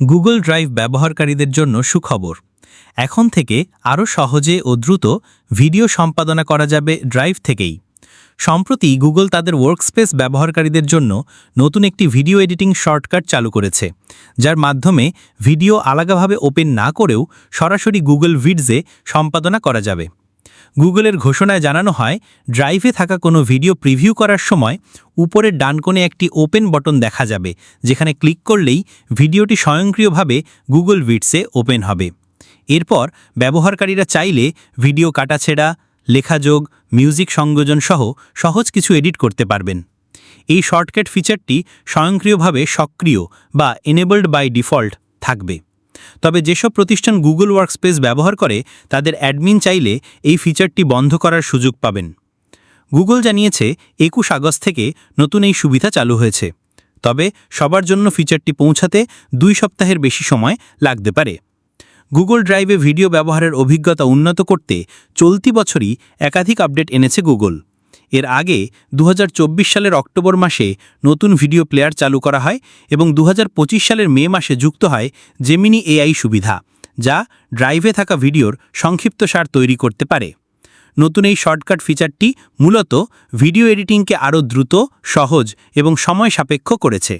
Google drive ব্যবহারকারীদের জন্য সুখবর। এখন থেকে আরও সহজে ও দ্রুত ভিডিও সম্পাদনা করা যাবে ড্রাইভ থেকেই। সম্প্রতি গুগল তাদের ওয়ার্কস্পেস ব্যবহারকারীদের জন্য নতুন একটি ভিডিও এডিটিং শর্টকাট চালু করেছে, যার মাধ্যমে ভিডিও আলাদাভাবে ওপেন না করেও সরাসরি গুগল ভিডসে সম্পাদনা করা যাবে। গুগলের ঘোষণায় জানানো হয়, ড্রাইভে থাকা কোনো ভিডিও প্রিভিউ করার সময় উপরের ডান কোণে একটি ওপেন বটন দেখা যাবে, যেখানে ক্লিক করলেই ভিডিওটি স্বয়ংক্রিয়ভাবে গুগল ভিডসে ওপেন হবে। এরপর ব্যবহারকারীরা চাইলে ভিডিও কাটাছেড়া লেখাযোগ মিউজিক সংযোজন সহ সহজ কিছু এডিট করতে পারবেন। এই শর্টকাট ফিচারটি স্বয়ংক্রিয়ভাবে সক্রিয় বা এনেবলড বাই ডিফল্ট থাকবে। তবে যেসব প্রতিষ্ঠান গুগল ওয়ার্কস্পেস ব্যবহার করে, তাদের অ্যাডমিন চাইলে এই ফিচারটি বন্ধ করার সুযোগ পাবেন। গুগল জানিয়েছে, একুশ আগস্ট থেকে নতুন এই সুবিধা চালু হয়েছে। তবে সবার জন্য ফিচারটি পৌঁছাতে দুই সপ্তাহের বেশি সময় লাগতে পারে। গুগল ড্রাইভে ভিডিও ব্যবহারের অভিজ্ঞতা উন্নত করতে চলতি বছরই একাধিক আপডেট এনেছে গুগল। এর আগে দু হাজার চব্বিশ সালের অক্টোবর মাসে নতুন ভিডিও প্লেয়ার চালু করা হয় এবং দু হাজার পঁচিশ সালের মে মাসে যুক্ত হয় জেমিনি এআই সুবিধা, যা ড্রাইভে থাকা ভিডিওর সংক্ষিপ্ত সার তৈরি করতে পারে। নতুন এই শর্টকাট ফিচারটি মূলত ভিডিও এডিটিংকে আরও দ্রুত, সহজ এবং সময় সাপেক্ষ করেছে।